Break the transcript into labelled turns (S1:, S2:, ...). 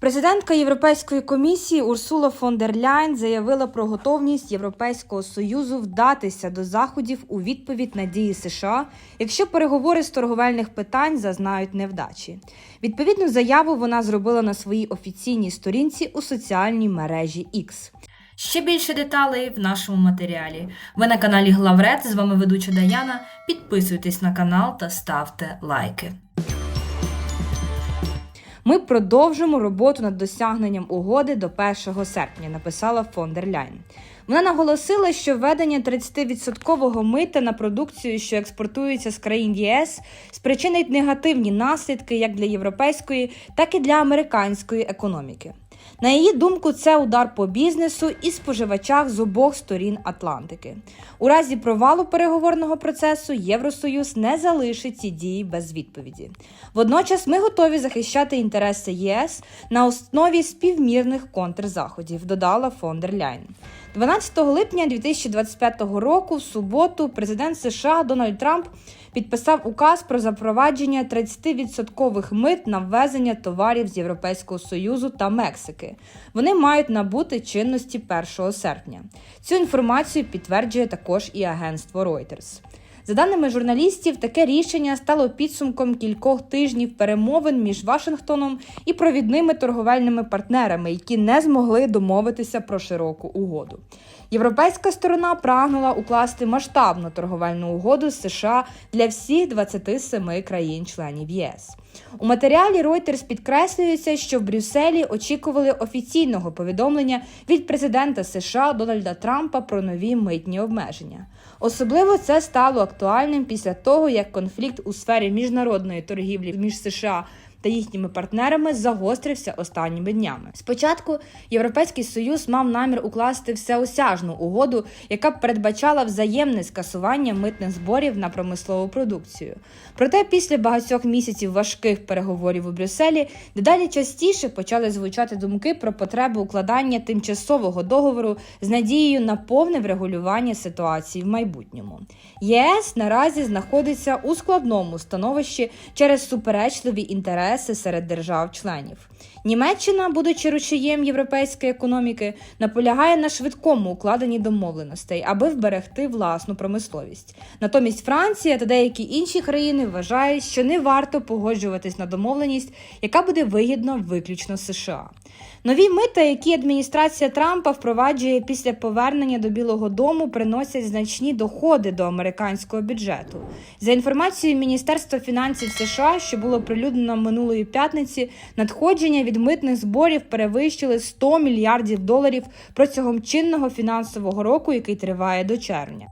S1: Президентка Європейської комісії Урсула фон дер Ляйн заявила про готовність Європейського союзу вдатися до заходів у відповідь на дії США, якщо переговори з торговельних питань зазнають невдачі. Відповідну заяву вона зробила на своїй офіційній сторінці у соціальній мережі X. Ще більше деталей в нашому матеріалі. Ви на каналі Главред. З вами ведуча Даяна. Підписуйтесь на канал та ставте лайки. Ми продовжимо роботу над досягненням угоди до 1 серпня, написала фон дер Ляйн. Вона наголосила, що введення 30% мита на продукцію, що експортується з країн ЄС, спричинить негативні наслідки як для європейської, так і для американської економіки. На її думку, це удар по бізнесу і споживачах з обох сторін Атлантики. У разі провалу переговорного процесу Євросоюз не залишить ці дії без відповіді. Водночас ми готові захищати інтереси ЄС на основі співмірних контрзаходів, додала фон дер Ляйн. 12 липня 2025 року, в суботу, президент США Дональд Трамп підписав указ про запровадження 30% мит на ввезення товарів з Європейського Союзу та Мексики. Вони мають набути чинності 1 серпня. Цю інформацію підтверджує також і агентство Reuters. За даними журналістів, таке рішення стало підсумком кількох тижнів перемовин між Вашингтоном і провідними торговельними партнерами, які не змогли домовитися про широку угоду. Європейська сторона прагнула укласти масштабну торговельну угоду з США для всіх 27 країн-членів ЄС. У матеріалі Reuters підкреслюється, що в Брюсселі очікували офіційного повідомлення від президента США Дональда Трампа про нові митні обмеження. Особливо це стало актуальним після того, як конфлікт у сфері міжнародної торгівлі між США та їхніми партнерами загострився останніми днями. Спочатку Європейський Союз мав намір укласти всеосяжну угоду, яка б передбачала взаємне скасування митних зборів на промислову продукцію. Проте після багатьох місяців важких переговорів у Брюсселі дедалі частіше почали звучати думки про потребу укладання тимчасового договору з надією на повне врегулювання ситуації в майбутньому. ЄС наразі знаходиться у складному становищі через суперечливі інтереси серед держав-членів. Німеччина, будучи рушієм європейської економіки, наполягає на швидкому укладенні домовленостей, аби вберегти власну промисловість. Натомість Франція та деякі інші країни вважають, що не варто погоджуватись на домовленість, яка буде вигідна виключно США. Нові мита, які адміністрація Трампа впроваджує після повернення до Білого Дому, приносять значні доходи до американського бюджету. За інформацією Міністерства фінансів США, що було прилюднено минулої п'ятниці, надходження від митних зборів перевищили 100 мільярдів доларів протягом чинного фінансового року, який триває до червня.